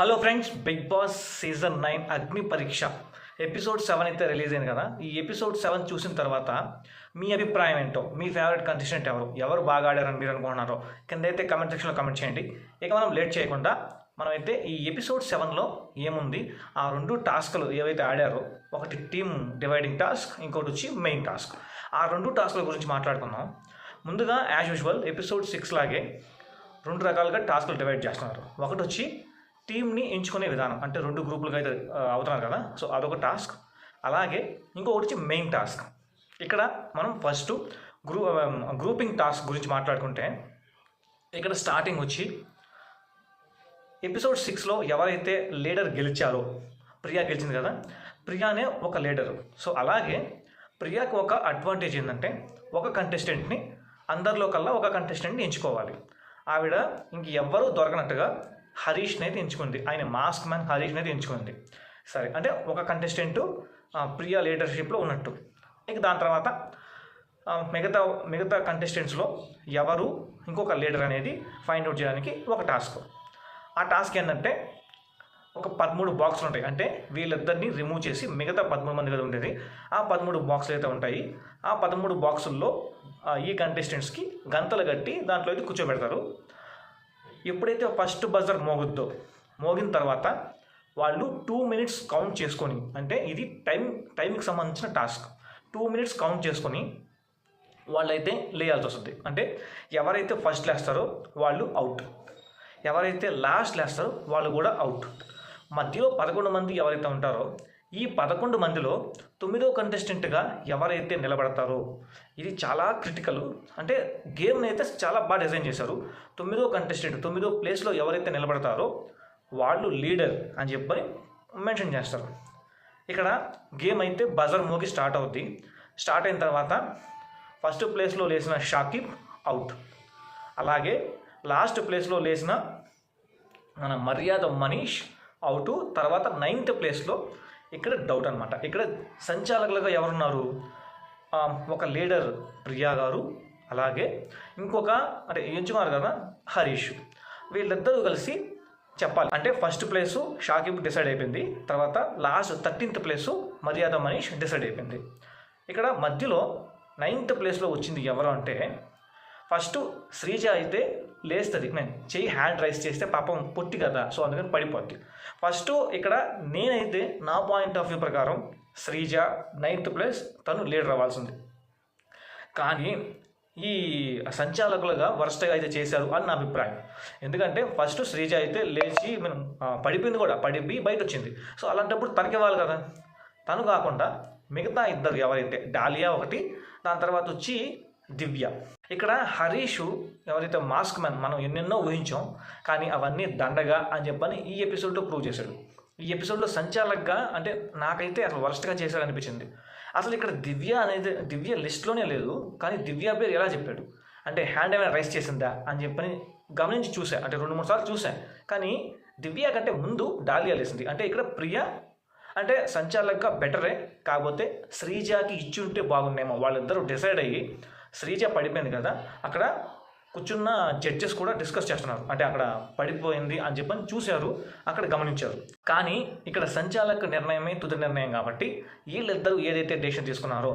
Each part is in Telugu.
Hello friends Bigg Boss season nine అగ్ని పరీక్ష. ఎపిసోడ్ సెవెన్ అయితే రిలీజ్ అయింది కదా. ఈ ఎపిసోడ్ సెవెన్ చూసిన తర్వాత మీ అభిప్రాయం ఏంటో మీ ఫేవరెట్ కంటెస్టెంట్ ఎవరు ఎవరు బాగా ఆడారని మీరు అనుకుంటున్నారో కింద అయితే కమెంట్ సెక్షన్లో కమెంట్ చేయండి. ఇక మనం లేట్ చేయకుండా మనమైతే ఈ ఎపిసోడ్ సెవెన్లో ఏముంది ఆ రెండు టాస్క్లు ఏవైతే ఆడారో ఒకటి టీమ్ డివైడింగ్ టాస్క్ ఇంకోటి వచ్చి మెయిన్ టాస్క్ ఆ రెండు టాస్క్ల గురించి మాట్లాడుకుందాం. ముందుగా యాజ్ యూజువల్ ఎపిసోడ్ సిక్స్ లాగే రెండు రకాలుగా టాస్క్లు డివైడ్ చేస్తున్నారు. ఒకటి వచ్చి టీంని ఎంచుకునే విధానం. అంటే రెండు గ్రూపులుగా అయితే అవుతున్నారు కదా. సో అదొక టాస్క్. అలాగే ఇంకొకటి వచ్చి మెయిన్ టాస్క్. ఇక్కడ మనం ఫస్ట్ గ్రూ గ్రూపింగ్ టాస్క్ గురించి మాట్లాడుకుంటే ఇక్కడ స్టార్టింగ్ వచ్చి ఎపిసోడ్ సిక్స్లో ఎవరైతే లీడర్ గెలిచారో ప్రియా గెలిచింది కదా. ప్రియానే ఒక లీడరు. సో అలాగే ప్రియాకు ఒక అడ్వాంటేజ్ ఏంటంటే ఒక కంటెస్టెంట్ని అందరిలో కల్లా ఒక కంటెస్టెంట్ని ఎంచుకోవాలి. ఆవిడ ఇంక ఎవ్వరూ దొరకనట్టుగా హరీష్ని అయితే ఎంచుకుంది ఆయన మాస్క్ మ్యాన్ హరీష్ని అయితే ఎంచుకుంది సరే అంటే ఒక కంటెస్టెంట్ ప్రియా లీడర్షిప్లో ఉన్నట్టు. ఇక దాని తర్వాత మిగతా మిగతా కంటెస్టెంట్స్లో ఎవరు ఇంకొక లీడర్ అనేది ఫైండ్ అవుట్ చేయడానికి ఒక టాస్క్ ఆ టాస్క్ ఏంటంటే ఒక పదమూడు బాక్సులు ఉంటాయి. అంటే వీళ్ళిద్దరిని రిమూవ్ చేసి మిగతా పదమూడు మంది కదా ఉండేది. ఆ పదమూడు బాక్సులు అయితే ఉంటాయి ఆ పదమూడు బాక్సుల్లో ఈ కంటెస్టెంట్స్కి గంతలు కట్టి దాంట్లో అయితే కూర్చోబెడతారు. ఎప్పుడైతే ఫస్ట్ బజర్ మోగుద్దో మోగిన తర్వాత వాళ్ళు టూ మినిట్స్ కౌంట్ చేసుకొని అంటే ఇది టైం టైంకి సంబంధించిన టాస్క్ టూ మినిట్స్ కౌంట్ చేసుకొని వాళ్ళైతే లేయాల్సి వస్తుంది. అంటే ఎవరైతే ఫస్ట్ లేస్తారో వాళ్ళు అవుట్ ఎవరైతే లాస్ట్ లేస్తారో వాళ్ళు కూడా అవుట్ మధ్యలో పదకొండు మంది ఎవరైతే ఉంటారో ఈ పదకొండు మందిలో తొమ్మిదో కంటెస్టెంట్గా ఎవరైతే నిలబడతారో ఇది చాలా క్రిటికల్ అంటే గేమ్ని అయితే చాలా బాగా డిజైన్ చేశారు. తొమ్మిదో కంటెస్టెంట్ తొమ్మిదో ప్లేస్లో ఎవరైతే నిలబడతారో వాళ్ళు లీడర్ అని చెప్పని మెన్షన్ చేస్తారు. ఇక్కడ గేమ్ అయితే బజర్ మోగి స్టార్ట్ అవుద్ది. స్టార్ట్ అయిన తర్వాత ఫస్ట్ ప్లేస్లో లేచిన షాకిబ్ అవుట్ అలాగే లాస్ట్ ప్లేస్లో లేచిన మన మర్యాద మనీష్ అవుట్ తర్వాత నైన్త్ ప్లేస్లో ఇక్కడ డౌట్ అనమాట ఇక్కడ సంచాలకులుగా ఎవరున్నారు? ఒక లీడర్ ప్రియా గారు అలాగే ఇంకొక అంటే ఎంచుకున్నారు కదా హరీష్. వీళ్ళిద్దరూ కలిసి చెప్పాలి. అంటే ఫస్ట్ ప్లేసు షాకిబ్ డిసైడ్ అయిపోయింది. తర్వాత లాస్ట్ థర్టీన్త్ ప్లేసు మర్యాద మనీష్ డిసైడ్ అయిపోయింది. ఇక్కడ మధ్యలో నైన్త్ ప్లేస్లో వచ్చింది ఎవరు అంటే ఫస్ట్ శ్రీజ అయితే లేస్తుంది నేను చెయ్యి హ్యాండ్ రైస్ చేస్తే పాపం పొట్టి కదా సో అందుకని పడిపోద్ది. ఫస్ట్ ఇక్కడ నేనైతే నా పాయింట్ ఆఫ్ వ్యూ ప్రకారం శ్రీజ నైన్త్ ప్లేస్ తను లీడర్ అవ్వాల్సింది. కానీ ఈ సంచాలకులుగా వరస్ట్గా అయితే చేశారు అని నా అభిప్రాయం. ఎందుకంటే ఫస్ట్ శ్రీజ అయితే లేచి మనం పడిపోయింది కూడా పడిపోయి బయట వచ్చింది సో అలాంటప్పుడు తనకి ఇవ్వాలి కదా? తను కాకుండా మిగతా ఇద్దరు ఎవరైతే డాలియా ఒకటి దాని తర్వాత వచ్చి దివ్య. ఇక్కడ హరీషు ఎవరైతే మాస్క్ మ్యాన్ మనం ఎన్నెన్నో ఊహించాం కానీ అవన్నీ దండగా అని చెప్పని ఈ ఎపిసోడ్లో ప్రూవ్ చేశాడు. ఈ ఎపిసోడ్లో సంచాలకగా అంటే నాకైతే అసలు వరస్ట్గా చేశాడు అనిపించింది అసలు ఇక్కడ దివ్య అనేది దివ్య లిస్ట్లోనే లేదు కానీ దివ్య పేరు ఎలా చెప్పాడు? అంటే హ్యాండ్ ఏమైనా రైస్ చేసిందా అని చెప్పని గమనించి చూసా అంటే రెండు మూడు సార్లు చూసా కానీ దివ్య కంటే ముందు డాలియా లేసింది అంటే ఇక్కడ ప్రియ అంటే సంచాలకగా బెటరే కాకపోతే శ్రీజాకి ఇచ్చి ఉంటే బాగుండేమో. వాళ్ళిద్దరూ డిసైడ్ అయ్యి శ్రీజ పడిపోయింది కదా అక్కడ కూర్చున్న జడ్జెస్ కూడా డిస్కస్ చేస్తున్నారు. అంటే అక్కడ పడిపోయింది అని చెప్పని చూశారు అక్కడ గమనించారు. కానీ ఇక్కడ సంచాలక నిర్ణయమే తుది నిర్ణయం కాబట్టి వీళ్ళిద్దరూ ఏదైతే డెసిషన్ తీసుకున్నారో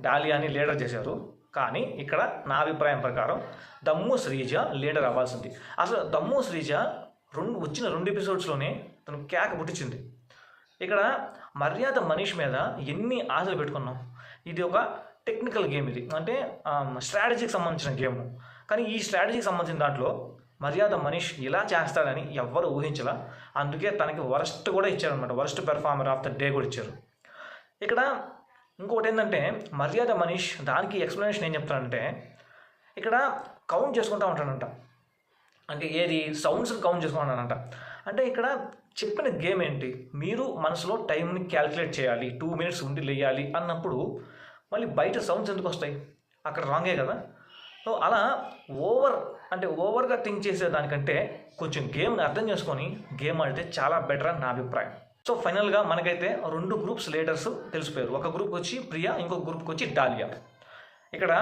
డాలియాని లీడర్ చేశారు. కానీ ఇక్కడ నా అభిప్రాయం ప్రకారం దమ్ము శ్రీజ లీడర్ అవ్వాల్సింది. అసలు దమ్ము శ్రీజ రెండు వచ్చిన రెండు ఎపిసోడ్స్లోనే తను కేక పుట్టించింది. ఇక్కడ మర్యాద మనీష్ మీద ఎన్ని ఆశలు పెట్టుకున్నాం? ఇది ఒక టెక్నికల్ గేమ్ ఇది. అంటే um, స్ట్రాటజీకి సంబంధించిన గేమ్ కానీ ఈ స్ట్రాటజీకి సంబంధించిన దాంట్లో మర్యాద మనీష్ ఇలా చేస్తాడని ఎవ్వరు ఊహించలా. అందుకే తనకి వరస్ట్ కూడా ఇచ్చారనమాట worst performer of the day కూడా ఇచ్చారు. ఇక్కడ ఇంకోటి ఏంటంటే మర్యాద మనీష్ దానికి ఎక్స్ప్లెనేషన్ ఏం చెప్తానంటే ఇక్కడ కౌంట్ చేసుకుంటా ఉంటానంట అంటే ఏది? సౌండ్స్ కౌంట్ చేసుకుంటానంట అంటే ఇక్కడ చెప్పిన గేమ్ ఏంటి? మీరు మనసులో టైంని క్యాల్కులేట్ చేయాలి. టూ మినిట్స్ ఉండి లేయాలి అన్నప్పుడు మళ్ళీ బయట సౌండ్స్ ఎందుకు వస్తాయి? అక్కడ రాంగే కదా? సో అలా ఓవర్ అంటే ఓవర్గా థింక్ చేసే దానికంటే కొంచెం గేమ్ని అర్థం చేసుకొని గేమ్ ఆడితే చాలా బెటర్ అని నా అభిప్రాయం. సో ఫైనల్గా మనకైతే రెండు గ్రూప్స్ లీడర్స్ తెలిసిపోయారు. ఒక గ్రూప్ వచ్చి ప్రియా ఇంకొక గ్రూప్కి వచ్చి డాలియా. ఇక్కడ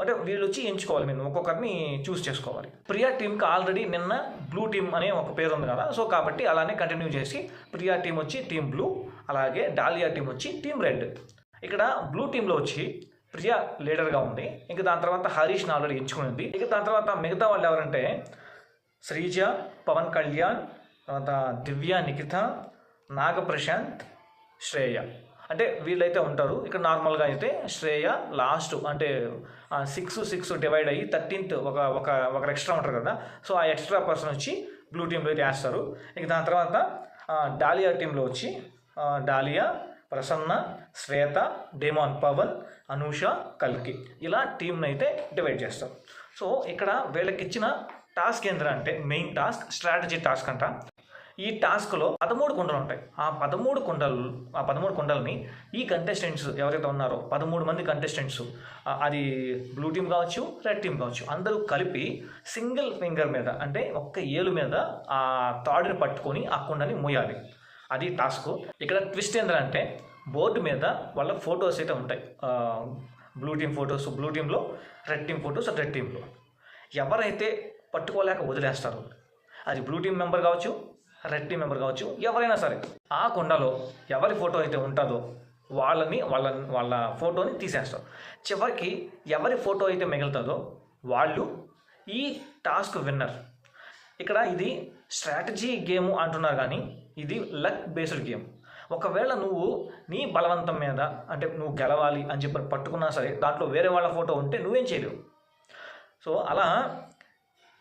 అంటే వీళ్ళు వచ్చి ఎంచుకోవాలి మేము ఒక్కొక్కరిని చూస్ చేసుకోవాలి. ప్రియా టీంకి ఆల్రెడీ నిన్న బ్లూ టీమ్ అనే ఒక పేరు ఉంది కదా? సో కాబట్టి అలానే కంటిన్యూ చేసి ప్రియా టీం వచ్చి టీం బ్లూ అలాగే డాలియా టీం వచ్చి టీం రెడ్ ఇక్కడ బ్లూ టీంలో వచ్చి ప్రియా లీడర్గా ఉంది. ఇంకా దాని తర్వాత హరీష్ని ఆల్రెడీ ఎంచుకునింది ఇక దాని తర్వాత మిగతా వాళ్ళు ఎవరంటే శ్రీజ పవన్ కళ్యాణ్ తర్వాత దివ్య నిఖిత నాగ ప్రశాంత్ శ్రేయ. అంటే వీళ్ళైతే ఉంటారు. ఇక్కడ నార్మల్గా అయితే శ్రేయ లాస్ట్ అంటే సిక్స్ సిక్స్ డివైడ్ అయ్యి థర్టీన్త్ ఒక ఒక ఒకరు ఎక్స్ట్రా ఉంటారు కదా. సో ఆ ఎక్స్ట్రా పర్సన్ వచ్చి బ్లూ టీంలో అయితే వేస్తారు. ఇక దాని తర్వాత డాలియా టీంలో వచ్చి డాలియా ప్రసన్న శ్వేత డేమాన్ పవన్ అనూష కల్కి. ఇలా టీంని అయితే డివైడ్ చేస్తాం. సో ఇక్కడ వీళ్ళకి ఇచ్చిన టాస్క్ ఏంటంటే మెయిన్ టాస్క్ స్ట్రాటజీ టాస్క్ అంట. ఈ టాస్క్లో పదమూడు కుండలు ఉంటాయి. ఆ పదమూడు కుండలు ఆ పదమూడు కుండల్ని ఈ కంటెస్టెంట్స్ ఎవరైతే ఉన్నారో పదమూడు మంది కంటెస్టెంట్స్ అది బ్లూ టీమ్ కావచ్చు రెడ్ టీమ్ కావచ్చు అందరూ కలిపి సింగిల్ ఫింగర్ మీద అంటే ఒక్క ఏలు మీద ఆ తాడుని పట్టుకొని ఆ కుండని మోయాలి. అది టాస్క్. ఇక్కడ ట్విస్ట్ ఏంటంటే బోర్డు మీద వాళ్ళ ఫొటోస్ అయితే ఉంటాయి. బ్లూ టీమ్ ఫొటోస్ బ్లూ టీంలో రెడ్ టీమ్ ఫొటోస్ రెడ్ టీంలో ఎవరైతే పట్టుకోలేక వదిలేస్తారు అది బ్లూ టీం మెంబర్ కావచ్చు రెడ్ టీం మెంబర్ కావచ్చు ఎవరైనా సరే ఆ కొండలో ఎవరి ఫోటో అయితే ఉంటుందో వాళ్ళని వాళ్ళ వాళ్ళ ఫోటోని తీసేస్తారు. చివరికి ఎవరి ఫోటో అయితే మిగులుతుందో వాళ్ళు ఈ టాస్క్ విన్నర్. ఇక్కడ ఇది స్ట్రాటజీ గేమ్ అంటున్నారు కానీ ఇది లక్ బేస్డ్ గేమ్. ఒకవేళ నువ్వు నీ బలవంతం మీద అంటే నువ్వు గెలవాలి అని చెప్పి పట్టుకున్నా సరే దాంట్లో వేరే వాళ్ళ ఫోటో ఉంటే నువ్వేం చేయలేవు. సో అలా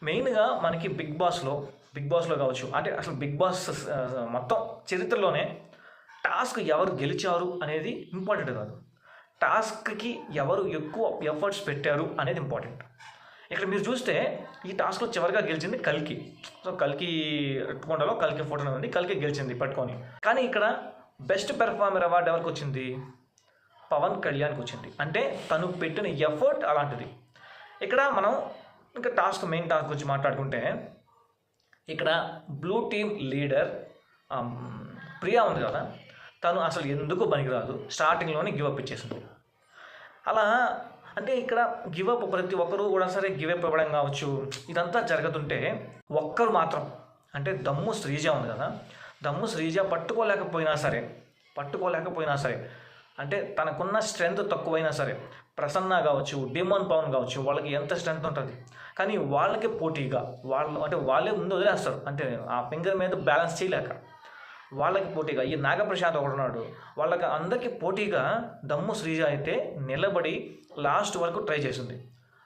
మెయిన్గా మనకి బిగ్ బాస్లో బిగ్ బాస్లో కావచ్చు అంటే అసలు బిగ్ బాస్ మొత్తం చరిత్రలోనే టాస్క్ ఎవరు గెలిచారు అనేది ఇంపార్టెంట్ కాదు. టాస్క్కి ఎవరు ఎక్కువ ఎఫర్ట్స్ పెట్టారు అనేది ఇంపార్టెంట్. ఇక్కడ మీరు చూస్తే ఈ టాస్క్లో చివరిగా గెలిచింది కల్కి. సో కల్కి కొండలో కల్కి ఫోటో ఉంది కల్కి గెలిచింది పట్టుకొని. కానీ ఇక్కడ బెస్ట్ పెర్ఫార్మర్ అవార్డు ఎవరికి వచ్చింది? పవన్ కళ్యాణ్కి వచ్చింది. అంటే తను పెట్టిన ఎఫర్ట్ అలాంటిది. ఇక్కడ మనం ఇంకా టాస్క్ మెయిన్ టాస్క్ గురించి మాట్లాడుకుంటే ఇక్కడ బ్లూ టీమ్ లీడర్ ప్రియా ఉంది కదా. తను అసలు ఎందుకు పనికిరాదు? స్టార్టింగ్లోనే గివప్ ఇచ్చేసింది. అలా అంటే ఇక్కడ గివప్ ప్రతి ఒక్కరూ కూడా సరే గివప్ ఇవ్వడం కావచ్చు. ఇదంతా జరుగుతుంటే ఒక్కరు మాత్రం అంటే దమ్ము శ్రీజ ఉంది కదా దమ్ము శ్రీజ పట్టుకోలేకపోయినా సరే పట్టుకోలేకపోయినా సరే అంటే తనకున్న స్ట్రెంగ్త్ తక్కువైనా సరే ప్రసన్న కావచ్చు డిమోన్ పవన్ కావచ్చు వాళ్ళకి ఎంత స్ట్రెంగ్త్ ఉంటుంది? కానీ వాళ్ళకి పోటీగా వాళ్ళు అంటే వాళ్ళే ముందు వదిలేస్తారు. అంటే ఆ ఫింగర్ మీద బ్యాలెన్స్ చేయలేక వాళ్ళకి పోటీగా ఈ నాగప్రశాంత్ ఒకడున్నాడు. వాళ్ళకి అందరికీ పోటీగా దమ్ము శ్రీజ అయితే నిలబడి లాస్ట్ వరకు ట్రై చేసింది.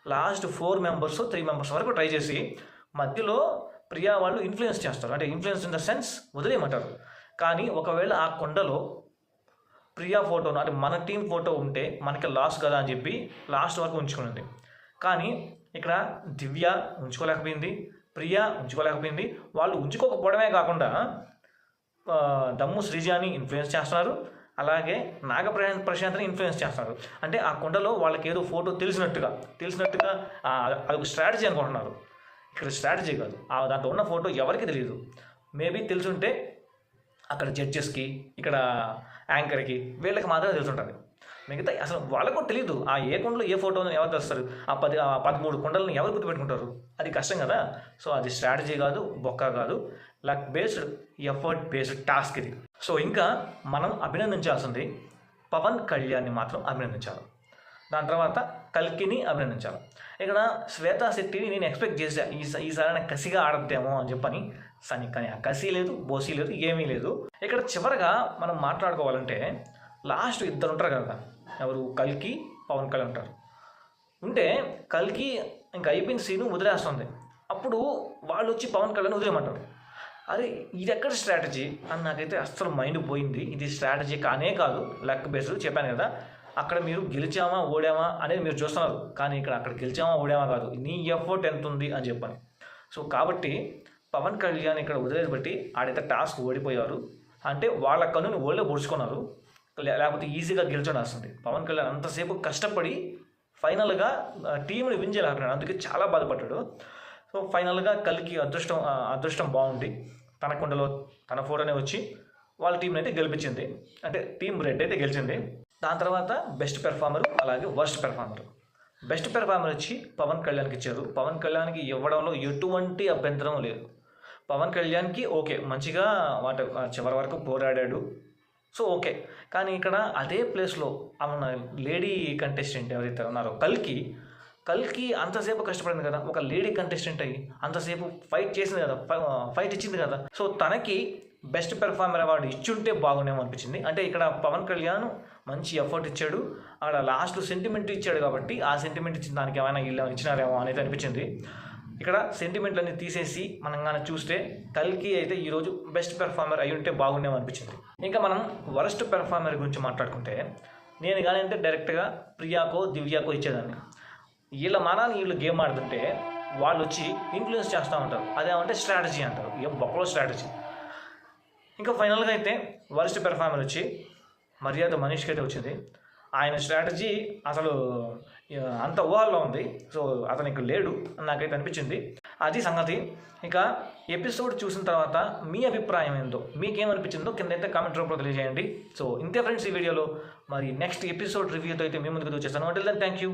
Last four members three members వరకు ట్రై చేసి మధ్యలో ప్రియా వాళ్ళు ఇన్ఫ్లుయెన్స్ చేస్తారు. అంటే ఇన్ఫ్లుయెన్స్ ఇన్ ద సెన్స్ వదిలేయమంటారు. కానీ ఒకవేళ ఆ కొండలో ప్రియా ఫోటో అంటే మన టీం ఫోటో ఉంటే మనకి లాస్ కదా అని చెప్పి లాస్ట్ వరకు ఉంచుకునింది. కానీ ఇక్కడ దివ్య ఉంచుకోలేకపోయింది ప్రియా ఉంచుకోలేకపోయింది. వాళ్ళు ఉంచుకోకపోవడమే కాకుండా దమ్ము శ్రీజాని ఇన్ఫ్లుయెన్స్ చేస్తున్నారు. అలాగే నాగ ప్రశాంత్ని ఇన్ఫ్లుయెన్స్ చేస్తున్నారు. అంటే ఆ కొండలో వాళ్ళకి ఏదో ఫోటో తెలిసినట్టుగా తెలిసినట్టుగా అది స్ట్రాటజీ అనుకుంటున్నారు. ఇక్కడ స్ట్రాటజీ కాదు. ఆ దాంట్లో ఉన్న ఫోటో ఎవరికి తెలియదు మేబీ తెలుసుంటే అక్కడ జడ్జెస్కి ఇక్కడ యాంకర్కి వీళ్ళకి మాత్రమే తెలుసుంటుంది. మిగతా అసలు వాళ్ళకు తెలియదు ఆ ఏ కుండలో ఏ ఫోటో ఎవరు తెస్తారు ఆ పది ఆ పదమూడు కుండలను ఎవరు గుర్తుపెట్టుకుంటారు? అది కష్టం కదా. సో అది స్ట్రాటజీ కాదు బొక్క కాదు. Luck based effort based task ఇది. సో ఇంకా మనం అభినందించాల్సింది పవన్ కళ్యాణ్ని మాత్రం అభినందించాలి. దాని తర్వాత కల్కిని అభినందించాలి. ఇక్కడ శ్వేతా శెట్టిని నేను ఎక్స్పెక్ట్ చేశా. ఈ ఈసారి కసిగా ఆడద్దేమో అని చెప్పని. సని కానీ ఆ కసి లేదు బోసి లేదు ఏమీ లేదు. ఇక్కడ చివరగా మనం మాట్లాడుకోవాలంటే లాస్ట్ ఇద్దరు ఉంటారు కదా. ఎవరు? కల్కి పవన్ కళ్యాణ్ ఉంటారు. ఉంటే కల్కి ఇంకా అయిపోయిన సీను వదిలేస్తుంది. అప్పుడు వాళ్ళు వచ్చి పవన్ కళ్యాణ్ వదిలేయమంటారు. అరే ఇది ఎక్కడ స్ట్రాటజీ అని నాకైతే అస్సలు మైండ్ పోయింది. ఇది స్ట్రాటజీ కానే కాదు. లక్ బేస్డ్ చెప్పాను కదా. అక్కడ మీరు గెలిచామా ఓడామా అనేది మీరు చూస్తున్నారు. కానీ ఇక్కడ అక్కడ గెలిచామా ఓడామా కాదు. నీ ఎఫర్ట్ ఎంత ఉంది అని చెప్పని. సో కాబట్టి పవన్ కళ్యాణ్ ఇక్కడ వదిలేదు బట్టి ఆడైతే టాస్క్ ఓడిపోయారు. అంటే వాళ్ళ కన్నుని ఓళ్ళే పొడుచుకున్నారు. లేకపోతే ఈజీగా గెలిచడం వస్తుంది పవన్ కళ్యాణ్ అంతసేపు కష్టపడి ఫైనల్గా టీంని విన్ చేయలేకపోయాడు అందుకే చాలా బాధపడ్డాడు. సో ఫైనల్గా కలికి అదృష్టం అదృష్టం బాగుంది. తన కుండలో తన ఫోటోనే వచ్చి వాళ్ళ టీంని అయితే గెలిపించింది. అంటే టీం రెడ్ అయితే గెలిచింది. దాని తర్వాత బెస్ట్ పెర్ఫార్మర్ అలాగే వర్స్ట్ పెర్ఫార్మర్. బెస్ట్ పెర్ఫార్మర్ వచ్చి పవన్ కళ్యాణ్కి ఇచ్చారు. పవన్ కళ్యాణ్కి ఇవ్వడంలో ఎటువంటి అభ్యంతరం లేదు. పవన్ కళ్యాణ్కి ఓకే మంచిగా వాటి చివరి వరకు పోరాడాడు. So okay. కానీ ఇక్కడ అదే ప్లేస్లో ఆమె లేడీ కంటెస్టెంట్ ఎవరైతే ఉన్నారో కల్కి కల్కి అంతసేపు కష్టపడింది కదా. ఒక లేడీ కంటెస్టెంట్ అయ్యి అంతసేపు ఫైట్ చేసింది కదా. ఫైట్ ఇచ్చింది కదా. సో తనకి బెస్ట్ పెర్ఫార్మర్ అవార్డు ఇచ్చుంటే బాగుండేమో అనిపించింది. అంటే ఇక్కడ పవన్ కళ్యాణ్ మంచి ఎఫర్ట్ ఇచ్చాడు. అక్కడ లాస్ట్ సెంటిమెంట్ ఇచ్చాడు కాబట్టి ఆ సెంటిమెంట్ ఇచ్చిన దానికి ఏమైనా ఇల్లు ఇచ్చినారేమో అనేది అనిపించింది. ఇక్కడ సెంటిమెంట్లన్నీ తీసేసి మనం కానీ చూస్తే కల్కి అయితే ఈరోజు బెస్ట్ పెర్ఫార్మర్ అయి ఉంటే బాగుండేమో అనిపించింది. ఇంకా మనం వరస్ట్ పెర్ఫార్మర్ గురించి మాట్లాడుకుంటే నేను కానీ అంటే డైరెక్ట్గా ప్రియాకో దివ్యాకో ఇచ్చేదాన్ని. వీళ్ళ మనాన్ని వీళ్ళు గేమ్ ఆడుతుంటే వాళ్ళు వచ్చి ఇన్ఫ్లుయెన్స్ చేస్తూ ఉంటారు. అదేమంటే స్ట్రాటజీ అంటారు. ఏం బొక్కలో స్ట్రాటజీ. ఇంకా ఫైనల్గా అయితే వరస్ట్ పెర్ఫార్మర్ వచ్చి మర్యాద మనీష్కి అయితే వచ్చింది. ఆయన స్ట్రాటజీ అసలు అంత ఊహల్లో ఉంది. సో అతను ఇక్కడ లేడు అని నాకైతే అనిపించింది. అది సంగతి. ఇక ఎపిసోడ్ చూసిన తర్వాత మీ అభిప్రాయం ఏందో మీకేమనిపించిందో కింద అయితే కామెంట్ రూపంలో తెలియజేయండి. సో ఇంతే ఫ్రెండ్స్ ఈ వీడియోలో. మరి నెక్స్ట్ ఎపిసోడ్ రివ్యూతో అయితే మీ ముందుకు వచ్చేస్తాను. అంటే థ్యాంక్ యూ